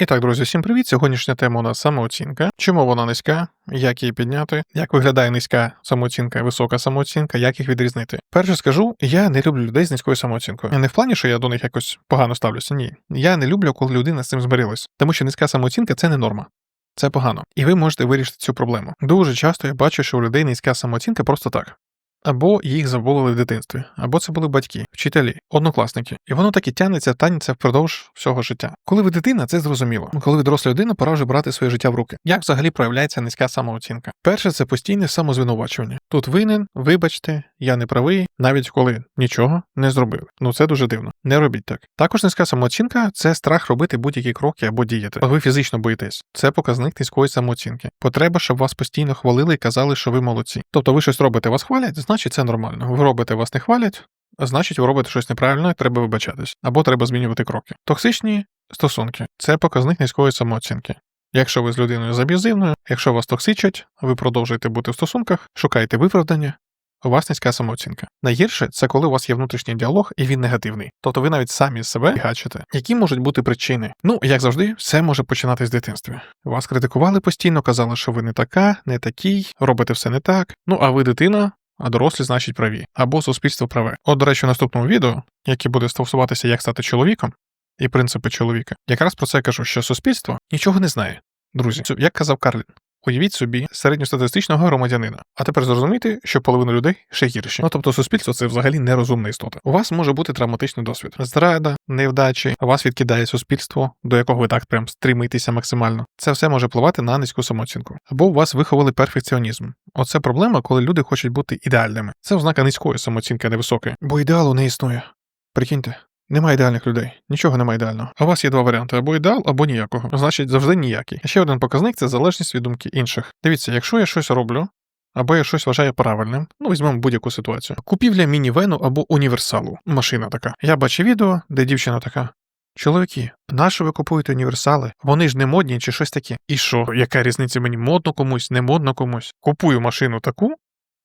І так, друзі, всім привіт. Сьогоднішня тема у нас самооцінка. Чому вона низька, як її підняти, як виглядає низька самооцінка висока самооцінка, як їх відрізнити. Перше скажу, я не люблю людей з низькою самооцінкою. Не в плані, що я до них якось погано ставлюся. Ні. Я не люблю, коли людина з цим змирилась. Тому що низька самооцінка це не норма. Це погано. І ви можете вирішити цю проблему. Дуже часто я бачу, що у людей низька самооцінка просто так. Або їх заболили в дитинстві, або це були батьки, вчителі, однокласники. І воно так і тягнеться, танеться впродовж всього життя. Коли ви дитина, це зрозуміло. Коли ви доросла людина, пора вже брати своє життя в руки. Як взагалі проявляється низька самооцінка? Перше, це постійне самозвинувачування. Тут винен, вибачте, я не правий, навіть коли нічого не зробили. Ну це дуже дивно. Не робіть так. Також низька самооцінка це страх робити будь-які кроки або діяти. Ви фізично боїтесь. Це показник низької самооцінки. Потреба, щоб вас постійно хвалили і казали, що ви молодці. Тобто ви щось робите, вас хвалять, значить це нормально. Ви робите, вас не хвалять. Значить, ви робите щось неправильно, і треба вибачатись, або треба змінювати кроки. Токсичні стосунки це показник низької самооцінки. Якщо ви з людиною заб'язивною, якщо вас токсичать, ви продовжуєте бути в стосунках, шукаєте виправдання, низька самооцінка. Найгірше це коли у вас є внутрішній діалог і він негативний. Тобто ви навіть самі себе гачите. Які можуть бути причини? Ну, як завжди, все може починати з дитинства. Вас критикували постійно, казали, що ви не така, не такий, робите все не так. Ну а ви дитина. А дорослі, значить, праві, або суспільство праве. От, до речі, в наступному відео, яке буде стосуватися, як стати чоловіком і принципи чоловіка, якраз про це кажу, що суспільство нічого не знає. Друзі, як казав Карлін, Уявіть собі середньостатистичного громадянина, а тепер зрозумійте, що половина людей ще гірші. Ну тобто суспільство це взагалі нерозумна істота. У вас може бути травматичний досвід, зрада, невдачі, вас відкидає суспільство, до якого ви так прям стримуєтеся максимально. Це все може впливати на низьку самооцінку. Або у вас виховали перфекціонізм. Оце проблема, коли люди хочуть бути ідеальними. Це ознака низької самооцінки, а не високої. Бо ідеалу не існує. Прикиньте. Немає ідеальних людей, нічого немає ідеального. А у вас є два варіанти: або ідеал, або ніякого. Значить, завжди ніякий. Ще один показник це залежність від думки інших. Дивіться, якщо я щось роблю, або я щось вважаю правильним, ну візьмемо будь-яку ситуацію. Купівля мінівену або універсалу. Машина така. Я бачу відео, де дівчина така. Чоловіки, нащо ви купуєте універсали? Вони ж не модні чи щось таке. І що, яка різниця мені модно комусь, не модно комусь? Купую машину таку,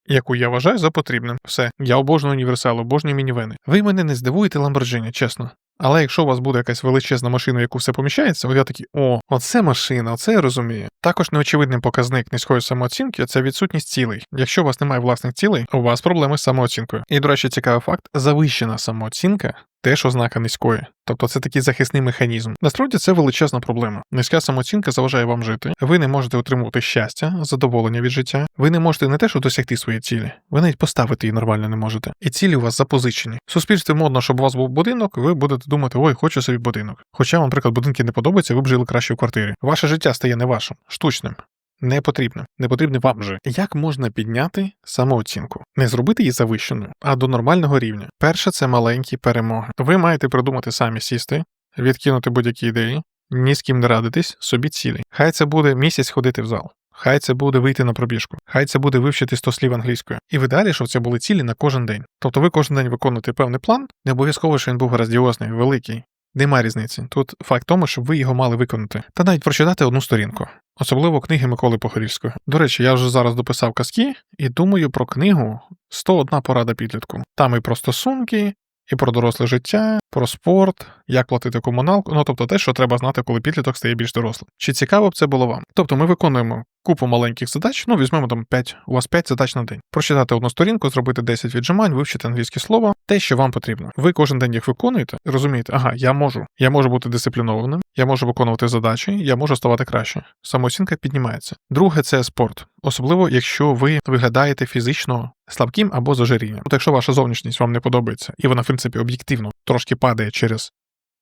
яку я вважаю за потрібним. Все, я обожнюю універсал, обожнюю мінівени. Ви мене не здивуєте ламборджині, чесно. Але якщо у вас буде якась величезна машина, в яку все поміщається, от я такий, о, оце машина, оце я розумію. Також неочевидний показник низької самооцінки це відсутність цілей. Якщо у вас немає власних цілей, у вас проблеми з самооцінкою. І, до речі, цікавий факт: завищена самооцінка теж ознака низької. Тобто це такий захисний механізм. Насправді це величезна проблема. Низька самооцінка заважає вам жити. Ви не можете отримувати щастя, задоволення від життя. Ви не можете не те, що досягти свої цілі, ви навіть поставити її нормально не можете. І цілі у вас запозичені. В суспільстві модно, щоб у вас був будинок, ви будете думати, ой, хочу собі будинок. Хоча вам, наприклад, будинки не подобаються, ви б жили краще в квартирі. Ваше життя стає не вашим, штучним. Не потрібно, не потрібно вам же. Як можна підняти самооцінку? Не зробити її завищеною, а до нормального рівня. Перше це маленькі перемоги. Ви маєте придумати самі сісти, відкинути будь-які ідеї, ні з ким не радитись, собі цілі. Хай це буде місяць ходити в зал. Хай це буде вийти на пробіжку, хай це буде вивчити 100 слів англійською. І в ідеалі, щоб це були цілі на кожен день. Тобто ви кожен день виконуєте певний план, не обов'язково, що він був граздіозний, великий. Нема різниці. Тут факт тому, щоб ви його мали виконати, та навіть прочитати одну сторінку, особливо книги Миколи Похорівського. До речі, я вже зараз дописав казки і думаю про книгу «101 порада підлітку. Там і про стосунки, і про доросле життя, про спорт, як платити комуналку, ну тобто те, що треба знати, коли підліток стає більш дорослим. Чи цікаво б це було вам? Тобто ми виконуємо купу маленьких задач, ну візьмемо там 5, у вас 5 задач на день. Прочитати одну сторінку, зробити 10 віджимань, вивчити англійське слово, те, що вам потрібно. Ви кожен день їх виконуєте, розумієте, ага, я можу, я можу бути дисциплінованим, я можу виконувати задачі, я можу ставати краще. Самооцінка піднімається. Друге це спорт, особливо якщо ви виглядаєте фізично слабким або з ожирінням. От якщо ваша зовнішність вам не подобається, і вона, в принципі, об'єктивно трошки падає через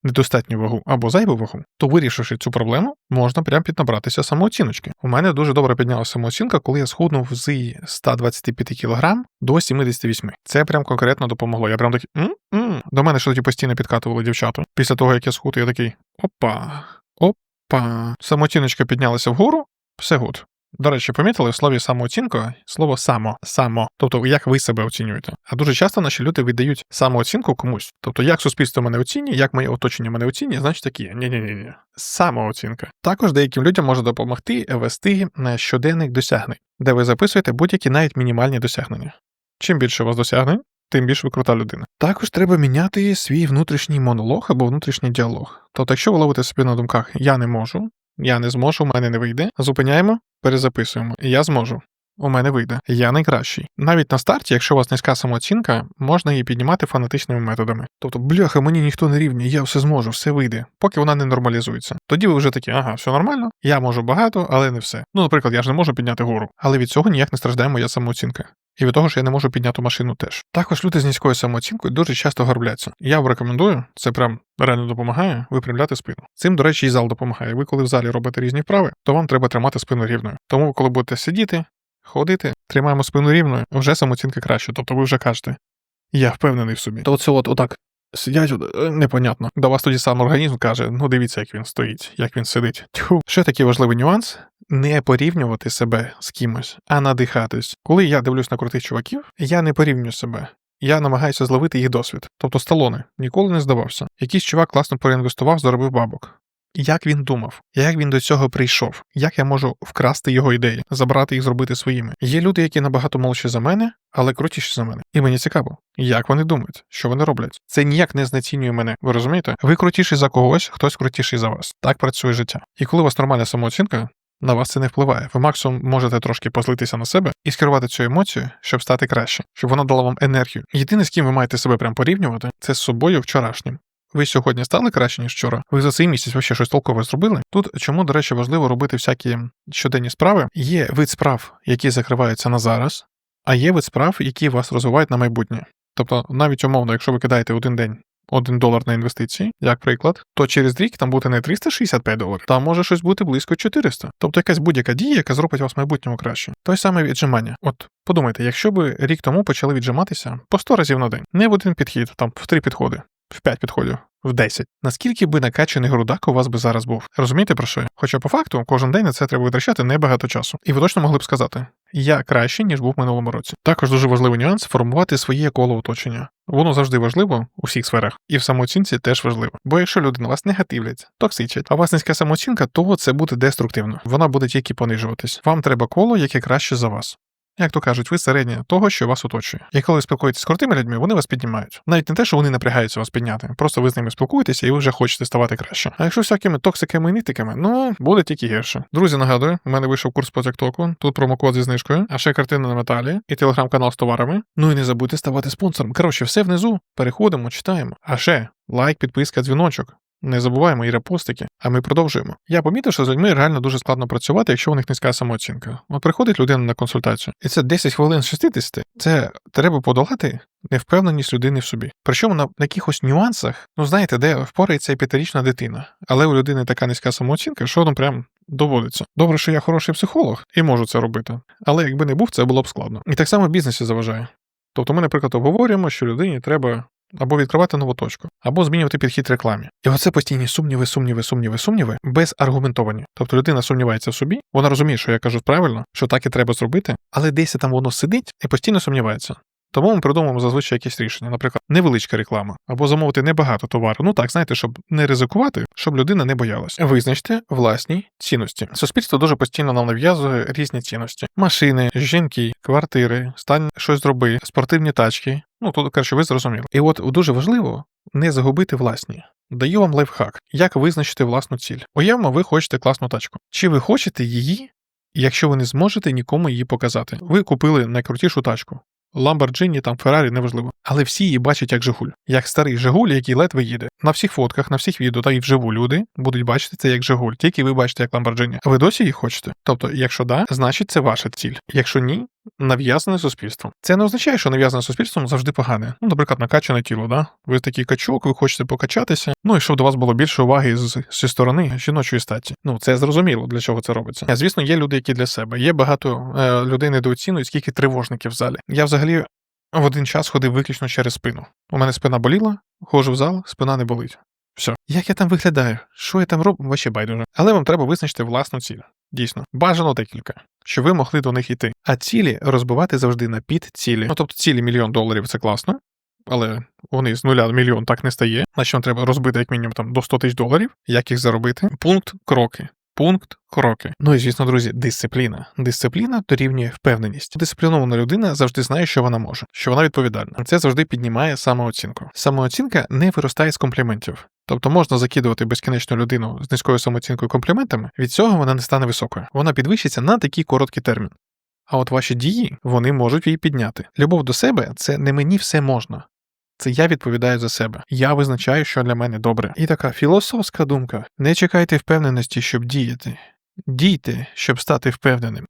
недостатню вагу або зайву вагу, то вирішивши цю проблему, можна прям піднабратися самооціночки. У мене дуже добре піднялася самооцінка, коли я схуднув з 125 кг до 78. Це прям конкретно допомогло. Я прям такий м-м. до мене що тоді постійно підкатували дівчата. Після того, як я схуд, я такий опа, опа. Самооціночка піднялася вгору, все гуд. До речі, помітили в слові самооцінка слово само, само, тобто як ви себе оцінюєте. А дуже часто наші люди віддають самооцінку комусь. Тобто, як суспільство мене оцінює, як моє оточення мене оцінює, значить такі. Ні-ні-ні. Самооцінка. Також деяким людям може допомогти вести щоденник досягнень, де ви записуєте будь-які навіть мінімальні досягнення. Чим більше у вас досягнень, тим більш ви крута людина. Також треба міняти свій внутрішній монолог або внутрішній діалог. Тобто, якщо ви ловите собі на думках я не можу, я не зможу, у мене не вийде, зупиняємо, перезаписуємо. Я зможу. У мене вийде. Я найкращий. Навіть на старті, якщо у вас низька самооцінка, можна її піднімати фанатичними методами. Тобто, бляха, мені ніхто не рівня, я все зможу, все вийде, поки вона не нормалізується. Тоді ви вже такі, ага, все нормально, я можу багато, але не все. Ну, наприклад, я ж не можу підняти гору, але від цього ніяк не страждає моя самооцінка. І від того, що я не можу підняти машину теж. Також люди з низькою самооцінкою дуже часто горбляться. Я вам рекомендую, це прям реально допомагає випрямляти спину. Цим, до речі, і зал допомагає. Ви коли в залі робите різні вправи, то вам треба тримати спину рівною. Тому, коли будете сидіти, ходити, тримаємо спину рівною, вже самооцінка краще. Тобто ви вже кажете, я впевнений в собі. То оце от отак. Сидять, е, непонятно. До вас тоді сам організм каже: ну дивіться, як він стоїть, як він сидить. Тьху. Ще такий важливий нюанс: не порівнювати себе з кимось, а надихатись. Коли я дивлюсь на крутих чуваків, я не порівнюю себе. Я намагаюся зловити їх досвід. Тобто сталони ніколи не здавався. Якийсь чувак класно проінвестував, заробив бабок. Як він думав, як він до цього прийшов, як я можу вкрасти його ідеї, забрати їх, зробити своїми. Є люди, які набагато молодші за мене, але крутіші за мене. І мені цікаво, як вони думають, що вони роблять. Це ніяк не знецінює мене. Ви розумієте? Ви крутіші за когось, хтось крутіший за вас. Так працює життя. І коли у вас нормальна самооцінка. На вас це не впливає. Ви максимум можете трошки позлитися на себе і скерувати цю емоцію, щоб стати краще, щоб вона дала вам енергію. Єдине, з ким ви маєте себе прям порівнювати, це з собою вчорашнім. Ви сьогодні стали краще, ніж вчора. Ви за цей місяць вообще щось толкове зробили. Тут чому, до речі, важливо робити всякі щоденні справи. Є вид справ, які закриваються на зараз, а є вид справ, які вас розвивають на майбутнє. Тобто, навіть умовно, якщо ви кидаєте один день. Один долар на інвестиції, як приклад, то через рік там буде не 365 доларів, там може щось бути близько 400. Тобто якась будь-яка дія, яка зробить вас в майбутньому краще. Той самий віджимання. От подумайте, якщо ви рік тому почали віджиматися по 100 разів на день, не в один підхід, там в три підходи, в 5 підходів, в 10. Наскільки би накачаний грудак у вас би зараз був? Розумієте про що? Хоча по факту кожен день на це треба витрачати небагато часу. І ви точно могли б сказати, я краще, ніж був в минулому році. Також дуже важливий нюанс формувати своє коло оточення. Воно завжди важливо у всіх сферах, і в самооцінці теж важливо. Бо якщо люди на вас негативлять, токсичать, а у вас низька самооцінка, то це буде деструктивно. Вона буде тільки понижуватись. Вам треба коло, яке краще за вас. Як то кажуть, ви середнє того, що вас оточує. І коли ви спілкуєтесь з крутими людьми, вони вас піднімають. Навіть не те, що вони напрягаються вас підняти. Просто ви з ними спілкуєтеся і ви вже хочете ставати краще. А якщо всякими токсиками і нитиками, ну буде тільки гірше. Друзі, нагадую, у мене вийшов курс по тіктоку, тут промокод зі знижкою, а ще картина на металі і телеграм-канал з товарами. Ну і не забудьте ставати спонсором. Коротше, все внизу. Переходимо, читаємо. А ще лайк, підписка, дзвіночок. Не забуваємо і репостики, а ми продовжуємо. Я помітив, що з людьми реально дуже складно працювати, якщо у них низька самооцінка. От приходить людина на консультацію, і це 10 хвилин з 60, Це треба подолати невпевненість людини в собі. Причому на якихось нюансах, ну знаєте, де впорається і п'ятирічна дитина, але у людини така низька самооцінка, що ну прям доводиться. Добре, що я хороший психолог і можу це робити. Але якби не був, це було б складно. І так само в бізнесі заважає. Тобто ми, наприклад, обговорюємо, що людині треба або відкривати нову точку, або змінювати підхід рекламі. І оце постійні сумніви, сумніви, сумніви, сумніви, без аргументовані. Тобто людина сумнівається в собі, вона розуміє, що я кажу правильно, що так і треба зробити, але десь там воно сидить і постійно сумнівається. Тому ми придумуємо зазвичай якісь рішення, наприклад, невеличка реклама, або замовити небагато товару. Ну так, знаєте, щоб не ризикувати, щоб людина не боялась. Визначте власні цінності. Суспільство дуже постійно нам нав'язує різні цінності: машини, жінки, квартири, стань щось зроби, спортивні тачки. Ну тут коротше, ви зрозуміли. І от дуже важливо не загубити власні. Даю вам лайфхак, як визначити власну ціль. Уявно, ви хочете класну тачку. Чи ви хочете її, якщо ви не зможете нікому її показати? Ви купили найкрутішу тачку. Ламборджині, там Феррарі, неважливо. Але всі її бачать як Жигуль, як старий Жигуль, який ледве їде. На всіх фотках, на всіх відео, та й вживу люди будуть бачити це як Жигуль, тільки ви бачите як Ламборджині. Ви досі її хочете? Тобто, якщо да, значить це ваша ціль. Якщо ні, нав'язане суспільством. Це не означає, що нав'язане суспільством завжди погане. Ну, наприклад, накачане тіло, да? Ви такий качок, ви хочете покачатися. Ну і щоб до вас було більше уваги з, зі сторони жіночої статі. Ну це зрозуміло, для чого це робиться. А звісно, є люди, які для себе. Є багато е, людей недооцінують, скільки тривожників в залі. Я взагалі. В один час ходив виключно через спину. У мене спина боліла, ходжу в зал, спина не болить. Все. Як я там виглядаю? Що я там роблю? Вообще байдуже. Але вам треба визначити власну ціль. Дійсно, бажано декілька, щоб ви могли до них йти. А цілі розбивати завжди на підцілі. Ну тобто цілі мільйон доларів це класно, але вони з нуля мільйон так не стає. Значить, вам треба розбити як мінімум там до 100 тисяч доларів, як їх заробити. Пункт кроки. Пункт кроки. Ну і звісно, друзі, дисципліна. Дисципліна дорівнює впевненість. Дисциплінована людина завжди знає, що вона може, що вона відповідальна. Це завжди піднімає самооцінку. Самооцінка не виростає з компліментів. Тобто можна закидувати безкінечну людину з низькою самооцінкою компліментами, від цього вона не стане високою. Вона підвищиться на такий короткий термін. А от ваші дії вони можуть її підняти. Любов до себе це не мені все можна. Це я відповідаю за себе. Я визначаю, що для мене добре. І така філософська думка: не чекайте впевненості, щоб діяти. Дійте, щоб стати впевненим.